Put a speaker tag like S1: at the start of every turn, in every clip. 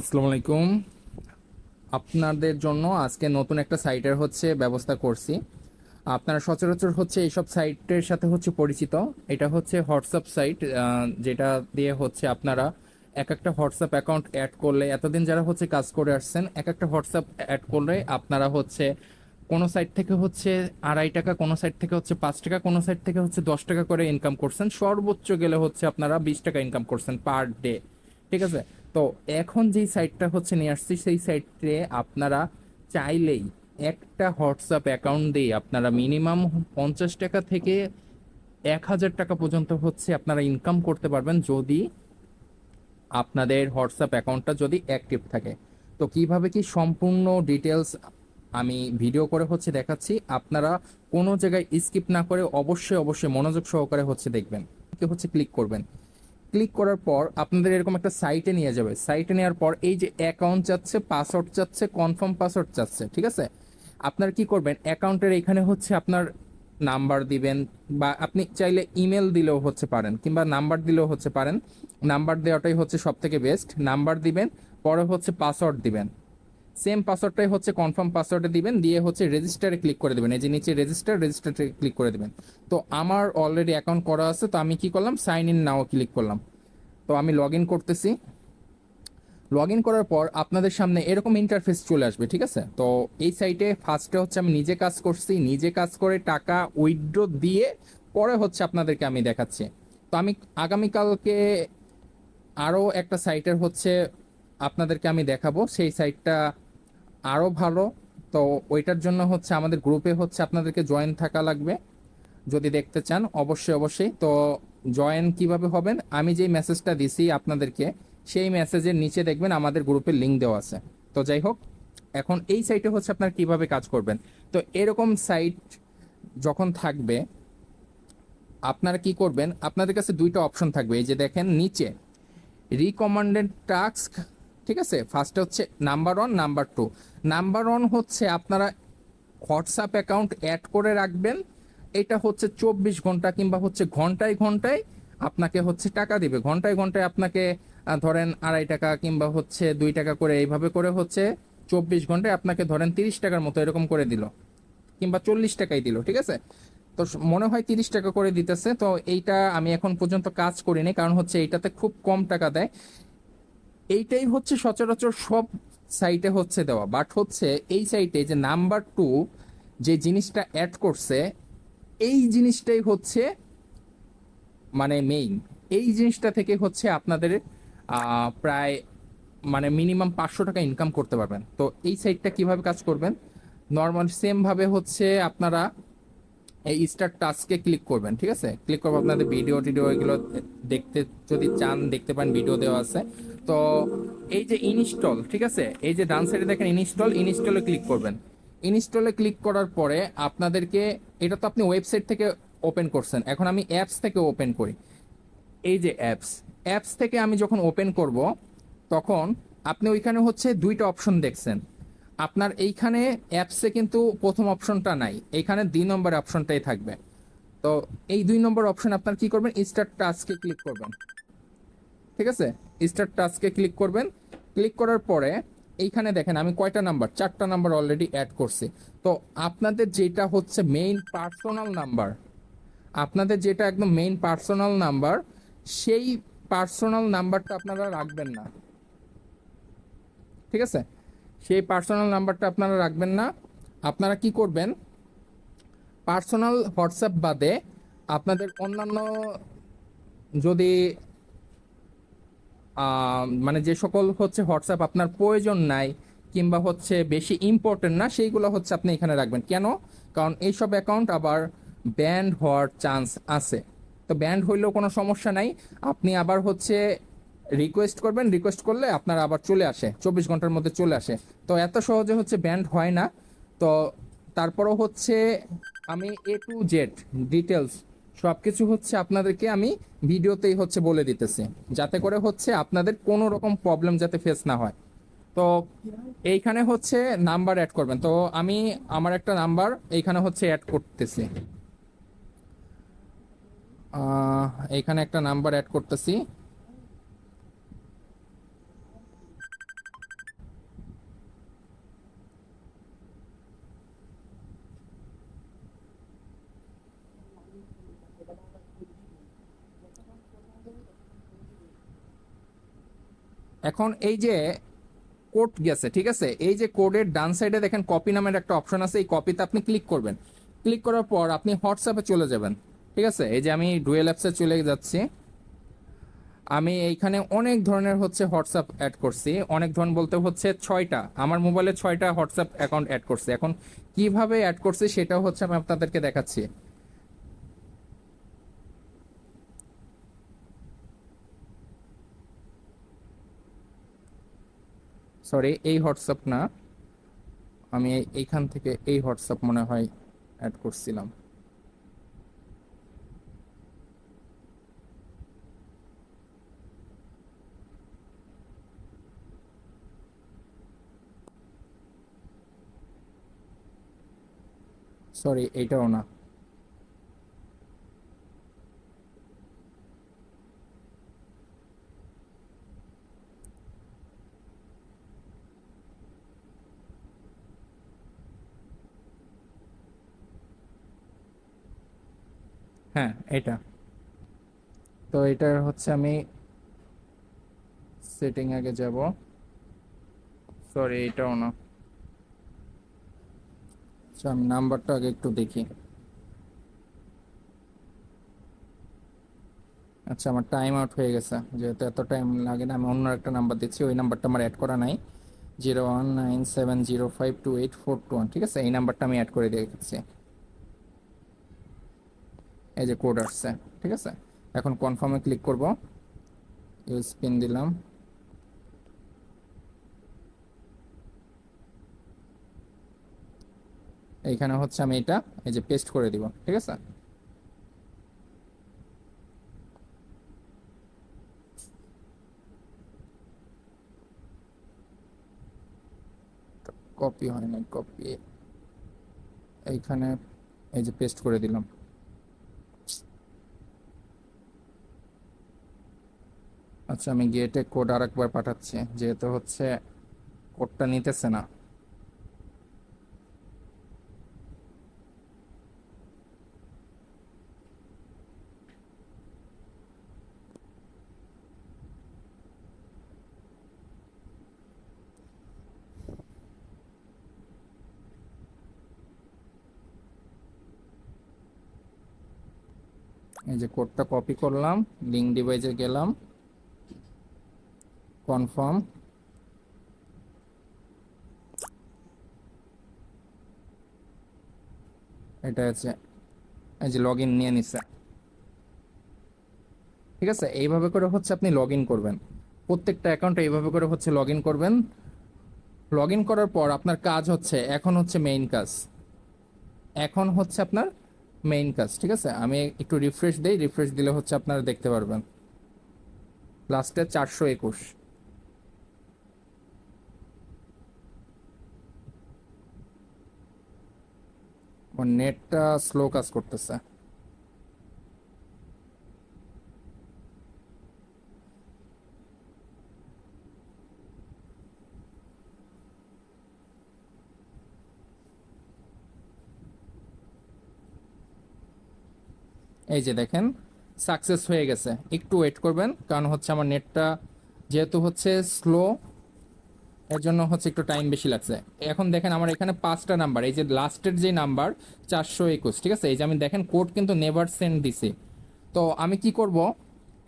S1: আসসালামু আলাইকুম। আপনাদের জন্য আজকে নতুন একটা সাইটের হচ্ছে ব্যবস্থা করছি। আপনারা সচরাচর হচ্ছে এইসব সাইটের সাথে হচ্ছে পরিচিত। এটা হচ্ছে হোয়াটসঅ্যাপ সাইট যেটা দিয়ে হচ্ছে আপনারা এক একটা হোয়াটসঅ্যাপ অ্যাকাউন্ট অ্যাড করলে, এতদিন যারা হচ্ছে কাজ করে আসছেন, এক একটা হোয়াটসঅ্যাপ অ্যাড করলে আপনারা হচ্ছে কোনো সাইট থেকে হচ্ছে আড়াই টাকা, কোনো সাইট থেকে হচ্ছে পাঁচ টাকা, কোনো সাইট থেকে হচ্ছে দশ টাকা করে ইনকাম করছেন। সর্বোচ্চ গেলে হচ্ছে আপনারা বিশ টাকা ইনকাম করছেন পার ডে ঠিক আছে? তো এখন যেই সাইটটা হচ্ছে নিয়ে আসছি, সেই সাইটে আপনারা চাইলেই একটা হোয়াটসঅ্যাপ অ্যাকাউন্ট দিয়ে আপনারা মিনিমাম পঞ্চাশ টাকা থেকে এক হাজার টাকা পর্যন্ত হচ্ছে আপনারা ইনকাম করতে পারবেন যদি আপনাদের হোয়াটসঅ্যাপ অ্যাকাউন্টটা যদি অ্যাক্টিভ থাকে। তো কীভাবে কি সম্পূর্ণ ডিটেলস আমি ভিডিও করে হচ্ছে দেখাচ্ছি, আপনারা কোনো জায়গায় স্কিপ না করে অবশ্যই অবশ্যই মনোযোগ সহকারে হচ্ছে দেখবেন। কি হচ্ছে ক্লিক করবেন। ক্লিক করার পর আপনাদের এরকম একটা সাইটে নিয়ে যাবে। সাইটে নেওয়ার পর এই যে অ্যাকাউন্ট চাচ্ছে পাসওয়ার্ড চাচ্ছে কনফার্ম পাসওয়ার্ড চাচ্ছে ঠিক আছে? আপনার কি করবেন? অ্যাকাউন্টের এখানে হচ্ছে আপনার নাম্বার দিবেন বা আপনি চাইলে ইমেল দিলেও হচ্ছে পারেন কিংবা নাম্বার দিলেও হচ্ছে পারেন। নাম্বার দেওয়াটাই হচ্ছে সব থেকে বেস্ট নাম্বার দিবেন, পরে হচ্ছে পাসওয়ার্ড দিবেন। সেম পাসওয়ার্ডটাই হচ্ছে কনফার্ম পাসওয়ার্ডে দিবেন, দিয়ে হচ্ছে রেজিস্টারে ক্লিক করে দেবেন। এই যে নিচে রেজিস্টার রেজিস্টারে ক্লিক করে দেবেন। তো আমার অলরেডি অ্যাকাউন্ট করা আছে, তো আমি কি করলাম? সাইন ইন নাও ক্লিক করলাম। তো আমি লগ ইন করতেছি। লগ ইন করার পর আপনাদের সামনে এরকম ইন্টারফেস চলে আসবে, ঠিক আছে? তো এই সাইটে ফার্স্টে হচ্ছে আমি নিজে কাজ করছি, নিজে কাজ করে টাকা উইথড্র দিয়ে পরে হচ্ছে আপনাদেরকে আমি দেখাচ্ছি। তো আমি আগামীকালকে আরও একটা সাইটের হচ্ছে আপনাদেরকে আমি দেখাবো। সেই সাইটটা আরও ভালো। তো ওইটার জন্য হচ্ছে আমাদের গ্রুপে হচ্ছে আপনাদেরকে জয়েন থাকা লাগবে। যদি দেখতে চান, অবশ্যই অবশ্যই। তো জয়েন কীভাবে হবেন? আমি যেই মেসেজটা দিছি আপনাদেরকে, সেই মেসেজের নিচে দেখবেন আমাদের গ্রুপের লিঙ্ক দেওয়া আছে। তো যাই হোক, এখন এই সাইটে হচ্ছে আপনার কীভাবে কাজ করবেন? তো এরকম সাইট যখন থাকবে, আপনারা কি করবেন? আপনাদের কাছে দুইটা অপশন থাকবে। এই যে দেখেন, নিচে রিকমান্ডেড টাস্ক ঠিক আছে? ফার্স্টে হচ্ছে number one number two number one হচ্ছে আপনারা হোয়াটসঅ্যাপ অ্যাকাউন্ট অ্যাড করে রাখবেন। এটা হচ্ছে চব্বিশ ঘণ্টা কিংবা হচ্ছে ঘন্টায় ঘন্টায় আপনাকে হচ্ছে টাকা দিবে। ঘন্টায় ঘন্টায় আপনাকে ধরেন আড়াই টাকা কিংবা হচ্ছে দুই টাকা করে এইভাবে করে হচ্ছে চব্বিশ ঘন্টায় আপনাকে ধরেন তিরিশ টাকার মতো এরকম করে দিল কিংবা চল্লিশ টাকাই দিল, ঠিক আছে? তো মনে হয় তিরিশ টাকা করে দিতেছে। তো এইটা আমি এখন পর্যন্ত কাজ করিনি, কারণ হচ্ছে এইটাতে খুব কম টাকা দেয়। এইটাই হচ্ছে সচরাচর সব সাইটে হচ্ছে দেওয়া। বাট হচ্ছে এই সাইটে যে নাম্বার টু যে জিনিসটা অ্যাড করছে, এই জিনিসটাই হচ্ছে মানে মেইন এই জিনিসটা থেকে হচ্ছে আপনাদের প্রায় মানে মিনিমাম পাঁচশো টাকা ইনকাম করতে পারবেন। তো এই সাইটটা কীভাবে কাজ করবেন? নর্মাল সেম ভাবে হচ্ছে আপনারা এই স্টার টাস্কে ক্লিক করবেন, ঠিক আছে? ক্লিক করব আপনাদের ভিডিও টিডিও এগুলো দেখতে, যদি চান দেখতে পান ভিডিও দেওয়া আছে। তো এই যে ইনস্টল, ঠিক আছে? এই যে ডান সাইডে দেখেন ইনস্টল, ইনস্টলে ক্লিক করবেন। ইনস্টলে ক্লিক করার পরে আপনাদেরকে, এটা তো আপনি ওয়েবসাইট থেকে ওপেন করছেন। এখন আমি অ্যাপস থেকে ওপেন করি। এই যে অ্যাপস অ্যাপস থেকে আমি যখন ওপেন করব, তখন আপনি ওইখানে হচ্ছে দুইটা অপশন দেখছেন। আপনার এইখানে অ্যাপসে কিন্তু প্রথম অপশনটা নাই। এইখানে দুই নম্বর অপশনটাই থাকবে। তো এই দুই নম্বর অপশন আপনার কি করবেন? স্টার্ট টাস্কে ক্লিক করবেন। ঠিক আছে? স্টার্ট টাস্কে ক্লিক করবেন। ক্লিক করার পরে এইখানে দেখেন আমি কয়টা নাম্বার চারটা নাম্বার অলরেডি অ্যাড করছি। তো আপনাদের যেটা হচ্ছে মেইন পার্সোনাল নাম্বার আপনাদের যেটা একদম মেইন পার্সোনাল নাম্বার সেই পার্সোনাল নাম্বারটা আপনারা রাখবেন না। ঠিক আছে? সেই পার্সোনাল নাম্বারটা আপনারা রাখবেন না। আপনারা কি করবেন? পার্সোনাল হোয়াটসঅ্যাপ বাদে আপনাদের অন্যান্য যদি মানে যে সকল হচ্ছে হোয়াটসঅ্যাপ আপনার প্রয়োজন নাই কিংবা হচ্ছে বেশি ইম্পর্টেন্ট না, সেইগুলো হচ্ছে আপনি এখানে রাখবেন। কেন? কারণ এইসব অ্যাকাউন্ট আবার ব্যান্ড হওয়ার চান্স আছে। তো ব্যান্ড হইলেও কোনো সমস্যা নাই। আপনি আবার হচ্ছে রিকোয়েস্ট করবেন রিকোয়েস্ট করলে আপনার আবার চলে আসে, চব্বিশ ঘণ্টার মধ্যে চলে আসে। তো এত সহজে হচ্ছে ব্যান্ড হয় না। তো তারপরও হচ্ছে আমি এ টু জেড ডিটেলস সব কিছু হচ্ছে আপনাদেরকে আমি ভিডিওতেই হচ্ছে বলে দিতেছি। যাতে করে হচ্ছে আপনাদের কোনো রকম প্রবলেম যাতে ফেস না হয়। তো এইখানে হচ্ছে নাম্বার অ্যাড করবেন। তো আমি আমার একটা নাম্বার এইখানে হচ্ছে অ্যাড করতেছি। এইখানে একটা নাম্বার অ্যাড করতেছি। এখন এই যে কোড গেছে, ঠিক আছে? এই যে কোডের ডান সাইডে দেখেন কপি নামের একটা অপশন আছে, এই কপিতে আপনি ক্লিক করবেন। ক্লিক করার পর আপনি হোয়াটসঅ্যাপে চলে যাবেন, ঠিক আছে? এই যে আমি ডুয়েল অ্যাপসে চলে যাচ্ছি। আমি এইখানে অনেক ধরনের হচ্ছে হোয়াটসঅ্যাপ অ্যাড করছি। অনেক ধরনের বলতে হচ্ছে ছয়টা। আমার মোবাইলে ছয়টা হোয়াটসঅ্যাপ অ্যাকাউন্ট অ্যাড করছি। এখন কীভাবে অ্যাড করছি সেটাও হচ্ছে আমি আপনাদেরকে দেখাচ্ছি। সরি এই হোয়াটসঅ্যাপ না। আমি এই- এইখান থেকে এই হোয়াটসঅ্যাপ মনে হয় অ্যাড করছিলাম। সরি এইটাও না হ্যাঁ এটা। তো এটা হচ্ছে আমি সেটিং আগে যাব। সরি এটাও না। আচ্ছা আমি নাম্বারটা আগে একটু দেখি। আচ্ছা আমার টাইম আউট হয়ে গেছে। যেহেতু এত টাইম লাগে না, আমি অন্য একটা নাম্বার দিচ্ছি। ওই নাম্বারটা আমার অ্যাড করা নাই। Zero one nine seven zero five two eight four two one ঠিক আছে? এই নাম্বারটা আমি অ্যাড করে দিয়ে দিচ্ছি এই যে কোড আসছে, ঠিক আছে? এখন কনফার্মে ক্লিক করব। ইউজ পিন দিলাম। এইখানে হচ্ছে আমি এটা, এই যে পেস্ট করে দিব, ঠিক আছে? কপি হয় না কপি এইখানে এই যে পেস্ট করে দিলাম। আচ্ছা আমি গেটে কোড আরেকবার পাঠাচ্ছি, যেহেতু হচ্ছে কোডটা নিতেছে না। এই যে কোডটা কপি করলাম লিঙ্ক ডিভাইসে গেলাম। কনফার্ম। এটা আছে এই যে লগ ইন নিয়ে নিছে। ঠিক আছে? এইভাবে করে হচ্ছে আপনি লগ ইন করবেন। প্রত্যেকটা অ্যাকাউন্টে এইভাবে করে হচ্ছে লগ ইন করবেন। লগ ইন করার পর আপনার কাজ হচ্ছে, এখন হচ্ছে মেইন কাজ। এখন হচ্ছে আপনার মেইন কাজ, ঠিক আছে? আমি একটু রিফ্রেশ দেই রিফ্রেশ দিলে হচ্ছে আপনারা দেখতে পারবেন। লাস্টে চারশো একুশ। নেটটা স্লো কাজ করতেছে। এই যে দেখেন সাকসেস হয়ে গেছে। একটু ওয়েট করবেন, কারণ হচ্ছে আমার নেটটা যেহেতু হচ্ছে স্লো এর জন্য হচ্ছে একটু টাইম বেশি লাগছে। এখন দেখেন আমার এখানে পাঁচটা নাম্বার এই যে লাস্টের যে নাম্বার চারশো একুশ, ঠিক আছে? এই যে আমি দেখেন কোড কিন্তু নেভার সেন্ড দিছি। তো আমি কি করব?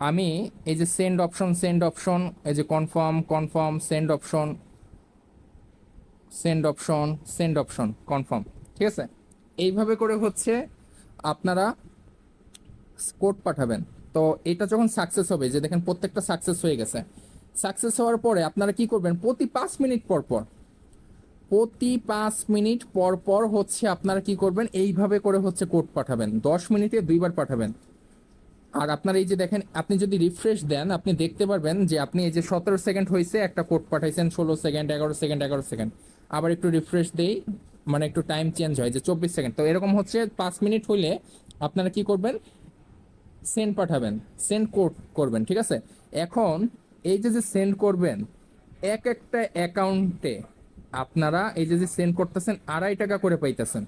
S1: আমি এই যে সেন্ড অপশন সেন্ড অপশন এই যে confirm confirm send option send option send option confirm ঠিক আছে? এইভাবে করে হচ্ছে আপনারা কোড পাঠাবেন। তো এটা যখন সাকসেস হবে, যে দেখেন প্রত্যেকটা সাকসেস হয়ে গেছে সাকসেস হওয়ার পরে আপনারা কি করবেন? প্রতি পাঁচ মিনিট পর পর, প্রতি পাঁচ মিনিট পর পর হচ্ছে আপনারা কি করবেন? এইভাবে করে হচ্ছে কোড পাঠাবেন। দশ মিনিটে দুইবার পাঠাবেন। আর আপনার এই যে দেখেন, আপনি যদি রিফ্রেশ দেন, আপনি দেখতে পারবেন যে আপনি এই যে সতেরো সেকেন্ড হয়েছে, একটা কোড পাঠাইছেন, ষোলো সেকেন্ড, এগারো সেকেন্ড এগারো সেকেন্ড। আবার একটু রিফ্রেশ দেই মানে একটু টাইম চেঞ্জ হয় যে চব্বিশ সেকেন্ড। তো এরকম হচ্ছে পাঁচ মিনিট হইলে আপনারা কি করবেন? সেন্ড পাঠাবেন সেন্ড কোড করবেন, ঠিক আছে? এখন এই যে যে সেন্ড করবেন, এক একটা অ্যাকাউন্টে আপনারা এই যে যে সেন্ড করতেছেন, আড়াই টাকা করে পাইতেছেন।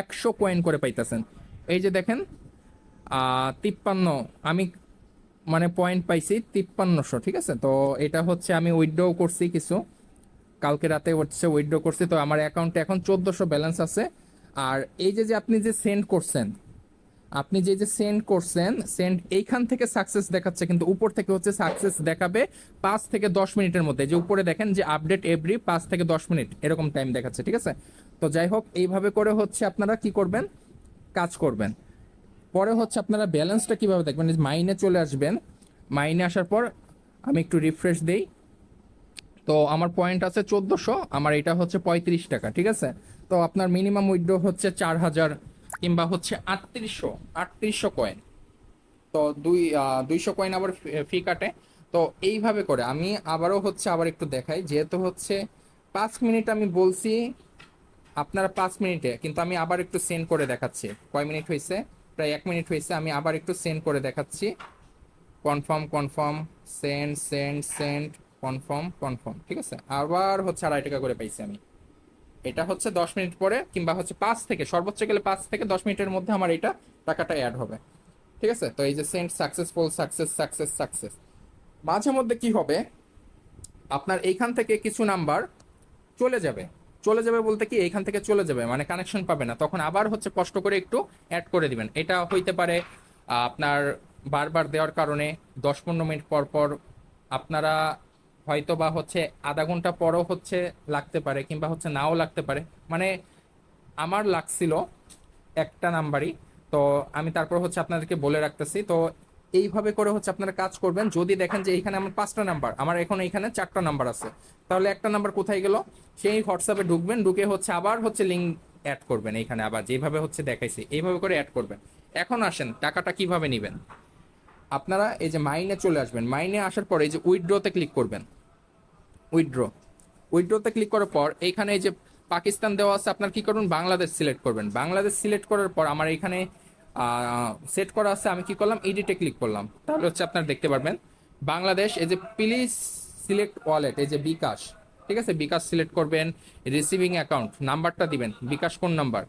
S1: একশো কয়েন করে পাইতেছেন। এই যে দেখেন তিপ্পান্ন, আমি মানে পয়েন্ট পাইছি তিপ্পান্নশো, ঠিক আছে? তো এটা হচ্ছে আমি উইথড্র করছি কিছু। কালকে রাতে হচ্ছে উইথড্র করছি, তো আমার অ্যাকাউন্টে এখন চোদ্দোশো ব্যালেন্স আছে। আর এই যে যে আপনি যে সেন্ড করছেন আপনি যে যে সেন্ড করছেন সেন্ড এইখান থেকে সাকসেস দেখাচ্ছে, কিন্তু উপর থেকে হচ্ছে সাকসেস দেখাবে পাঁচ থেকে দশ মিনিটের মধ্যে। যে উপরে দেখেন যে আপডেট এভরি পাঁচ থেকে দশ মিনিট, এরকম টাইম দেখাচ্ছে, ঠিক আছে? তো যাই হোক, এইভাবে করে হচ্ছে আপনারা কি করবেন? কাজ করবেন। পরে হচ্ছে আপনারা ব্যালেন্সটা কীভাবে দেখবেন? মাইনে চলে আসবেন। মাইনে আসার পর আমি একটু রিফ্রেশ দেই। তো আমার পয়েন্ট আছে চোদ্দোশো, আমার এটা হচ্ছে পঁয়ত্রিশ টাকা, ঠিক আছে? তো আপনার মিনিমাম উইথড্র হচ্ছে চার হাজার কিংবা হচ্ছে আটত্রিশশো আটত্রিশশো কয়েন তো দুই দুইশো কয়েন আবার ফি কাটে। তো এইভাবে করে আমি আবারও হচ্ছে আবার একটু দেখাই। যেহেতু হচ্ছে পাঁচ মিনিট আমি বলছি, আপনারা পাঁচ মিনিটে, কিন্তু আমি আবার একটু সেন্ড করে দেখাচ্ছি। কয় মিনিট হয়েছে প্রায় এক মিনিট হয়েছে আমি আবার একটু সেন্ড করে দেখাচ্ছি। Confirm confirm send send send confirm confirm ঠিক আছে? আবার হচ্ছে আড়াই টাকা করে পাইছি আমি। এটা হচ্ছে দশ মিনিট পরে কিংবা হচ্ছে পাঁচ থেকে, সর্বোচ্চ গেলে পাঁচ থেকে দশ মিনিটের মধ্যে আমার এটা টাকাটা অ্যাড হবে। ঠিক আছে? তো এই যে sent successful success success success মাঝে মধ্যে কি হবে? আপনার এইখান থেকে কিছু নাম্বার চলে যাবে। চলে যাবে বলতে কি এইখান থেকে চলে যাবে মানে কানেকশন পাবে না। তখন আবার হচ্ছে কষ্ট করে একটু অ্যাড করে দিবেন। এটা হইতে পারে আপনার বারবার দেওয়ার কারণে দশ পনেরো মিনিট পর পর আপনারা হয়তো বা হচ্ছে আধা ঘণ্টা পরও হচ্ছে লাগতে পারে কিংবা হচ্ছে নাও লাগতে পারে। মানে আমার লাগছিল একটা নাম্বারই, তো আমি তারপর হচ্ছে আপনাদেরকে বলে রাখতেছি। তো এইভাবে করে হচ্ছে আপনারা কাজ করবেন। যদি দেখেন যে এইখানে আমার পাঁচটা নাম্বার, আমার এখন এইখানে চারটা নাম্বার আছে, তাহলে একটা নাম্বার কোথায় গেল? সেই হোয়াটসঅ্যাপে ঢুকবেন, ঢুকে হচ্ছে আবার হচ্ছে লিঙ্ক অ্যাড করবেন এইখানে আবার, যেভাবে হচ্ছে দেখাইছি, এইভাবে করে অ্যাড করবেন। এখন আসেন, টাকাটা কীভাবে নেবেন? আপনারা এই যে মাইনে চলে আসবেন। মাইনে আসার পরে এই যে উইথড্রতে ক্লিক করবেন। উইথড্র উইথড্রতে ক্লিক করার পর এইখানে এই যে পাকিস্তান দেওয়া আছে, আপনার কি করবেন বাংলাদেশ সিলেক্ট করবেন। বাংলাদেশ সিলেক্ট করার পর আমার এখানে সেট করা আছে, আমি কি করলাম? এডিটে ক্লিক করলাম। তাহলে হচ্ছে আপনারা দেখতে পারবেন, বাংলাদেশ, এই যে প্লিজ সিলেক্ট ওয়ালেট এই যে বিকাশ, ঠিক আছে? বিকাশ সিলেক্ট করবেন রিসিভিং অ্যাকাউন্ট নাম্বারটা দিবেন। বিকাশ কোন নাম্বার?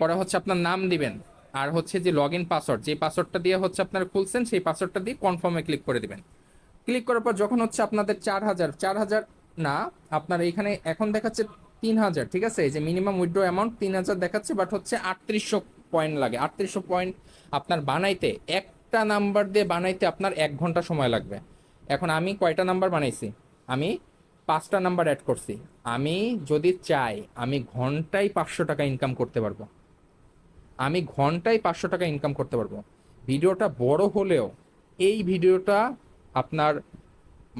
S1: পরে হচ্ছে আপনার নাম দিবেন। আর হচ্ছে যে লগ ইন পাসওয়ার্ড যে পাসওয়ার্ডটা দিয়ে হচ্ছে আপনারা খুলছেন, সেই পাসওয়ার্ডটা দিয়ে কনফার্মে ক্লিক করে দিবেন। ক্লিক করার পর যখন হচ্ছে আপনাদের চার হাজার চার হাজার না, আপনার এখানে এখন দেখাচ্ছে তিন হাজার, ঠিক আছে? এই যে মিনিমাম উইথড্র অ্যামাউন্ট তিন হাজার দেখাচ্ছে বাট হচ্ছে আটত্রিশশো পয়েন্ট লাগে। আটত্রিশশো পয়েন্ট আপনার বানাইতে, একটা নাম্বার দিয়ে বানাইতে আপনার এক ঘণ্টা সময় লাগবে। এখন আমি কয়টা নাম্বার বানাইছি? আমি পাঁচটা নাম্বার অ্যাড করছি। আমি যদি চাই, আমি ঘন্টায় পাঁচশো টাকা ইনকাম করতে পারব। আমি ঘন্টায় পাঁচশো টাকা ইনকাম করতে পারব। ভিডিওটা বড় হলেও, এই ভিডিওটা আপনার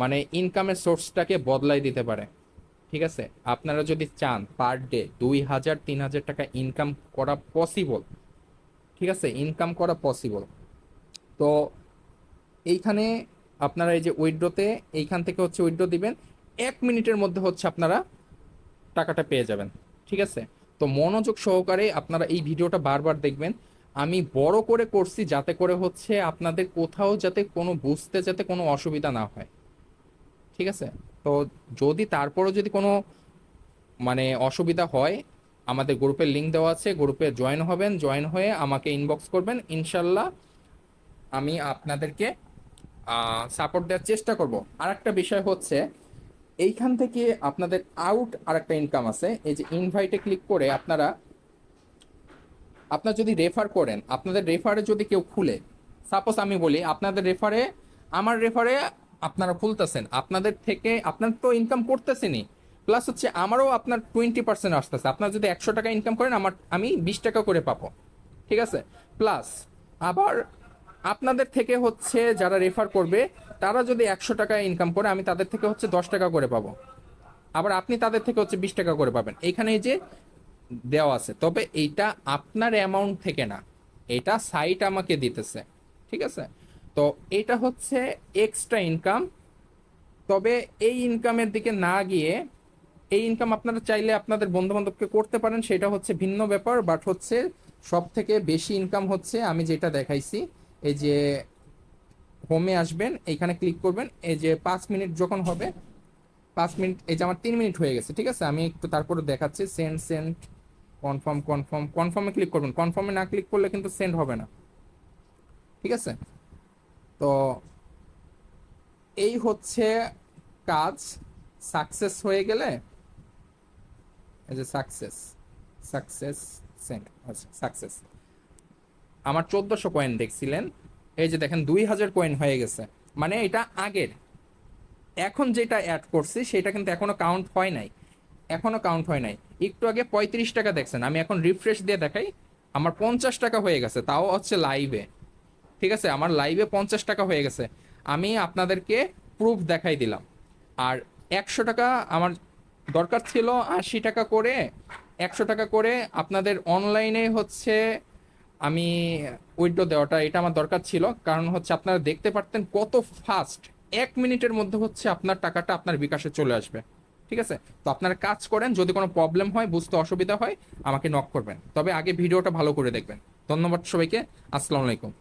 S1: মানে ইনকামের সোর্সটাকে বদলাই দিতে পারে। ঠিক আছে? আপনারা যদি চান পার ডে দুই হাজার, তিন হাজার টাকা ইনকাম করা পসিবল ঠিক আছে? ইনকাম করা পসিবল তো এইখানে আপনারা এই যে উইড্রোতে এইখান থেকে হচ্ছে উইড্রো দিবেন। এক মিনিটের মধ্যে হচ্ছে আপনারা টাকাটা পেয়ে যাবেন। ঠিক আছে? তো মনোযোগ সহকারে আপনারা এই ভিডিওটা বারবার দেখবেন। আমি বড় করে করছি যাতে করে হচ্ছে আপনাদের কোথাও যাতে কোনো বুঝতে যাতে কোনো অসুবিধা না হয়। ঠিক আছে? তো যদি তারপরও যদি কোনো মানে অসুবিধা হয়, আমাদের গ্রুপের লিঙ্ক দেওয়া আছে, গ্রুপে জয়েন হবেন জয়েন হয়ে আমাকে ইনবক্স করবেন, ইনশাল্লাহ আমি আপনাদেরকে সাপোর্ট দেওয়ার চেষ্টা করব। আর একটা বিষয় হচ্ছে, এইখান থেকে আপনাদের আউট আর একটা ইনকাম আছে। এই যে ইনভাইটে ক্লিক করে আপনারা আপনার যদি রেফার করেন, আপনাদের রেফারে যদি কেউ খুলে সাপোজ আমি বলি, আপনাদের রেফারে আমার রেফারে আপনারা খুলতেছেন, আপনাদের থেকে আপনার তো ইনকাম করতেছেনই। প্লাস হচ্ছে আমারও আপনার টোয়েন্টি পার্সেন্ট আসতেছে, আপনার যদি একশো টাকা ইনকাম করেন, আমার, আমি বিশ টাকা করে পাবো। ঠিক আছে? প্লাস আবার আপনাদের থেকে হচ্ছে যারা রেফার করবে, তারা যদি একশো টাকা ইনকাম করে, আমি তাদের থেকে হচ্ছে দশ টাকা করে পাবো। আবার আপনি তাদের থেকে হচ্ছে বিশ টাকা করে পাবেন। এখানে যে দেওয়া আছে। তবে এইটা আপনার অ্যামাউন্ট থেকে না। এটা সাইট আমাকে দিতেছে। ঠিক আছে? তো এটা হচ্ছে এক্সট্রা ইনকাম তবে এই ইনকামের দিকে না গিয়ে এই ইনকাম আপনারা চাইলে আপনাদের বন্ধু বান্ধবকে করতে পারেন। সেটা হচ্ছে ভিন্ন ব্যাপার বাট হচ্ছে সব থেকে বেশি ইনকাম হচ্ছে আমি যেটা দেখাইছি। এই যে হোমে আসবেন, এইখানে ক্লিক করবেন। এই যে পাঁচ মিনিট যখন হবে, পাঁচ মিনিট, এই যে আমার তিন মিনিট হয়ে গেছে। ঠিক আছে? আমি একটু তারপরে দেখাচ্ছি। সেন্ট সেন্ড কনফার্ম কনফার্ম কনফার্মে ক্লিক করবেন। কনফার্মে না ক্লিক করলে কিন্তু সেন্ড হবে না। ঠিক আছে? তো এই হচ্ছে কাজ। সাকসেস হয়ে গেলে এই যে সাকসেস সাকসেস সেন্ড আচ্ছা সাকসেস আমার চোদ্দশো কয়েন দেখছিলেন। এই যে দেখেন, দুই হাজার কয়েন হয়ে গেছে। মানে এটা আগের। এখন যেটা অ্যাড করছি, সেটা কিন্তু এখনও কাউন্ট হয় নাই। এখনও কাউন্ট হয় নাই। একটু আগে পঁয়ত্রিশ টাকা দেখছেন, আমি এখন রিফ্রেশ দিয়ে দেখাই। আমার পঞ্চাশ টাকা হয়ে গেছে, তাও হচ্ছে লাইভে ঠিক আছে, আমার লাইভে পঞ্চাশ টাকা হয়ে গেছে। আমি আপনাদেরকে প্রুফ দেখাই দিলাম। আর একশো টাকা আমার দরকার ছিল আশি টাকা করে। একশো টাকা করে আপনাদের অনলাইনে হচ্ছে আমি উইড্রো দেওয়াটা, এটা আমার দরকার ছিল। কারণ হচ্ছে আপনারা দেখতে পারতেন কত ফাস্ট এক মিনিটের মধ্যে হচ্ছে আপনার টাকাটা আপনার বিকাশে চলে আসবে। ঠিক আছে? তো আপনারা কাজ করেন, যদি কোনো প্রবলেম হয়, বুঝতে অসুবিধা হয়, আমাকে নক করবেন। তবে আগে ভিডিওটা ভালো করে দেখবেন। ধন্যবাদ সবাইকে। আসসালামু আলাইকুম।